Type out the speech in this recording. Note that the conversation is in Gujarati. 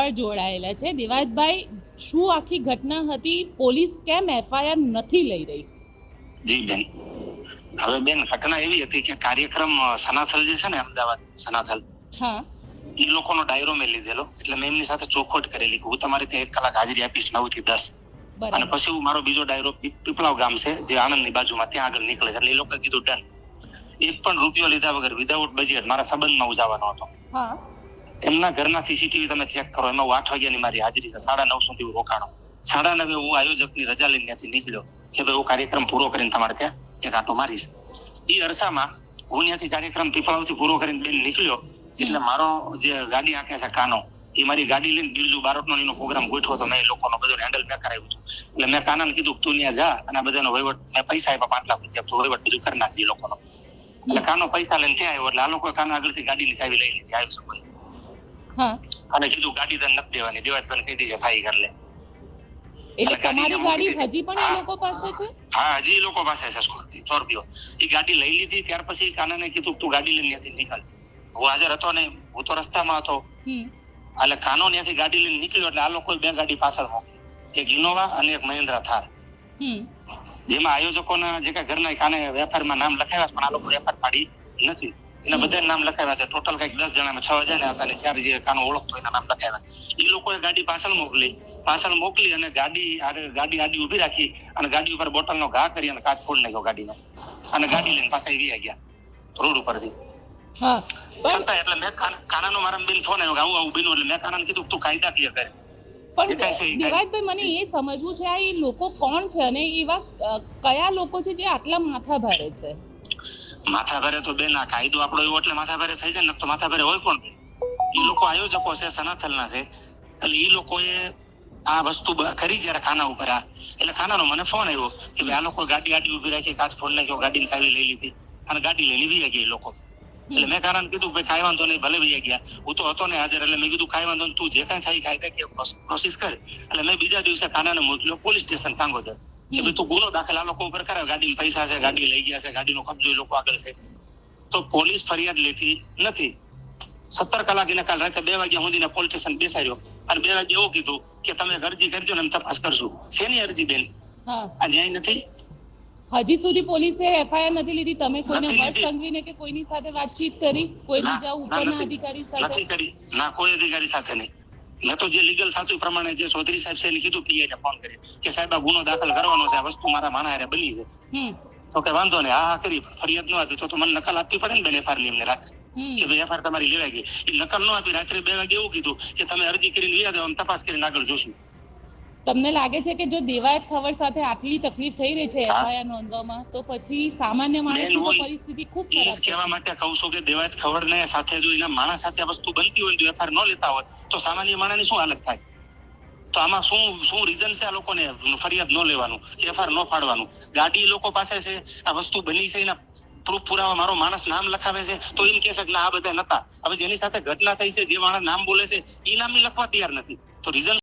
જોડાયેલા છે. દેવાજભાઈ શું આખી ઘટના હતી? પોલીસ કેમ એફઆઈઆર નથી લઈ રહી? જી બેન હવે બેન ઘટના એવી હતી કે કાર્યક્રમ સનાથલ જે છે ને અમદાવાદ સનાથલ હા. એ લોકોનો ડાયરો મેં લીધેલો. એટલે મેં એમની સાથે ચોખવટ કરેલી કે હું તમારે ત્યાં એક કલાક હાજરી આપીશ નવથી દસ અને પછી હું મારો બીજો ડાયરો પીપળાવ ગામ છે જે આણંદની બાજુમાં ત્યાં આગળ નીકળે છે. એટલે એ લોકોએ કીધું ડન. એક પણ રૂપિયો લીધા વગર વિધાઉટ બજેટ મારા સંબંધમાં ઉજાવાનો હતો. હા. એમના ઘરના સીસીટીવી તમે ચેક કરો, એમાં આઠ વાગ્યાની મારી હાજરી છે. સાડા નવ સુધી રોકાણો. સાડા નવે હું આયોજકની રજા લઈને ત્યાંથી નીકળ્યો. કે ભાઈ હું કાર્યક્રમ પૂરો કરીને તમારે ત્યાં એક આટો મારીશ. એ અરસામાં હું ત્યાંથી કાર્યક્રમ પીપળાવથી પૂરો કરીને બેન નીકળ્યો, એટલે મારો જે ગાડી આંકે છે કાનો એ મારી ગાડી લઈને બિરજુ બારોટનો એનો પ્રોગ્રામ ગોઠવો તો મેં લોકોનો બધો હેન્ડલ મેં કરાવ્યું હતું. એટલે મેં કાનાને કીધું તું ત્યાં જા અને બધાનો વહીવટ, મેં પૈસા આપ્યા પાંચ લાખ રૂપિયા વહીવટ બધું કરી નાખજે લોકોનો. એટલે કાનો પૈસા લઈને ત્યાં આવ્યો, એટલે આ લોકો કાના આગળથી ગાડીની ચાવી લઈ લીધી, આવી શકો અને કીધું ગાડી તને નથી દેવાની દેવા તને કહી દીધી ફાઈ કરી લે. એટલે તમારી ગાડી હજી પણ એ લોકો પાસે છે? હા હજી એ લોકો પાસે છે સ્કોર્પિયો એ ગાડી લઈ લીધી ત્યાર પછી કાનાને કીધું તું ગાડી લઈને ત્યાંથી નીકળ. હું હાજર હતો ને હું તો રસ્તામાં હતો. એટલે કાનો ત્યાંથી ગાડી લઈને નીકળ્યો એટલે આ લોકો બે ગાડી પાછળ મૂકી એક ઇનોવા અને એક મહિન્દ્રા થાર. જેમાં આયોજકોના જે કઈ ઘરના કાને વેપારમાં નામ લખાવ્યા પણ આ લોકો વેપાર પાડી નથી. એના બધા નામ લખાવ્યા છે. ટોટલ કંઈક દસ જણામાં છ હજાર ને હતા ને ચાર જે કાનો ઓળખતો એના નામ લખાવ્યા. એ લોકોએ ગાડી પાછળ મોકલી. પાછળ મોકલી અને ગાડી ગાડી આડી ઊભી રાખી અને ગાડી ઉપર બોટલનો ઘા કરી અને કાચ ફોડ નાખ્યો ગાડીને. અને ગાડી લઈને પાછા એવી ગયા. રોડ ઉપરથી. એટલે મેં કાના- કાનાનો મારા બેન ફોન આવ્યો કે આવું આવું બન્યું એટલે મેં કાનાને કીધું તું કાયદા ક્લિયર કરે. પણ. દેવાજભાઈ મને એ સમજવું છે આ એ લોકો કોણ છે અને એવા કયા લોકો છે જે આટલા માથા ભારે છે? માથા ભારે તો બેન આ કાયદો આપણો એવો એટલે માથા ભારે થઈ જાય ને તો માથા ભારે હોય કોણ એ લોકો આયોજકો છે સનાથલના છે. એટલે એ લોકોએ આ વસ્તુ કરી જયારે ખાના ઉપર આ. એટલે ખાનાનો મને ફોન આવ્યો કે ભાઈ આ લોકો ગાડી ગાડી ઊભી રાખી કાચ ફોન નાખ્યો ગાડીની ચાવી લઈ લીધી. અને ગાડી લઈ લીધી ગયા એ લોકો. એટલે મેં કારણ કીધું ભાઈ કાંઈ વાંધો નહીં ભલે ભાઈ ગયા. હું તો હતો ને હાજર એટલે મેં કીધું કાંઈ વાંધો નહીં તું જે કાંઈ થાય કાયદા કે પ્રોસેસ કર. એટલે મેં બીજા દિવસે કાનાને મોકલ્યો પોલીસ સ્ટેશન કાંગોદર. કે ભાઈ તું ગુનો દાખલ આ લોકો ઉપર કરે ગાડી પૈસા છે ગાડી લઈ ગયા છે ગાડીનો કબજો લોકો આગળ છે. તો પોલીસ ફરિયાદ લેતી નથી. સત્તર કલાક એને કાલ રાતે બે વાગ્યા સુધીને પોલીસ સ્ટેશન બેસાડ્યો. અને બે વાગે એવું કીધું કે તમે અરજી કરજો ને તપાસ કરશું શેની અરજી બેન? આ ન્યાય નથી? હજી સુધી પોલીસે એફઆઈઆર નથી લીધી. તમે કોઈને નથી સંગવીને કે કોઈની સાથે વાતચીત કરી કોઈ બીજા ઉપરના અધિકારી સાથે? નથી કરી. ના કોઈ અધિકારી સાથે નહીં. મેં તો જે લીગલ થતું પ્રમાણે જે ચૌધરી સાહેબ છે કીધું પીએ ફોન કરી કે સાહેબ આ ગુનો દાખલ કરવાનો છે આ વસ્તુ મારા માણા હારે બની છે. તો કે વાંધો નહીં હા હા કરી ફરિયાદ ન આપી તો તો મને નકલ આપવી પડે ને બેન એફઆરની એમને રાત્રે. કે ભાઈ એફઆર તમારી લેવાઈ ગઈ. એ નકલ ન આપી રાત્રે બે વાગે એવું કીધું કે તમે અરજી કરીને લઈ આવો તપાસ કરીને આગળ જોશું. તમને લાગે છે કે જો દેવાયત ખબર સાથે આટલી તકલીફ થઈ રહી છે એફઆઈઆર નોંધવામાં તો પછી સામાન્ય માણસની પરિસ્થિતિ ખૂબ ખરાબ કહેવા માટે કહું છું કે દેવાયત ખબર ને સાથે જો એના માણસ સાથે આ વસ્તુ બનતી હોય જો એફઆઈઆર ન લેતા હોય તો સામાન્ય માણસની શું હાલત થાય? તો આમાં શું શું રીઝન છે આ લોકોને? ફરિયાદ ન લેવાનું એફઆઈઆર ન ફાડવાનું. ગાડી લોકો પાસે છે આ વસ્તુ બની છે એના પ્રૂફ પુરાવા મારો માણસ નામ લખાવે છે તો એમ કે છે કે ના આ બધા નતા. હવે જેની સાથે ઘટના થઈ છે જે માણસ નામ બોલે છે એ નામ લખવા તૈયાર નથી. તો રીઝન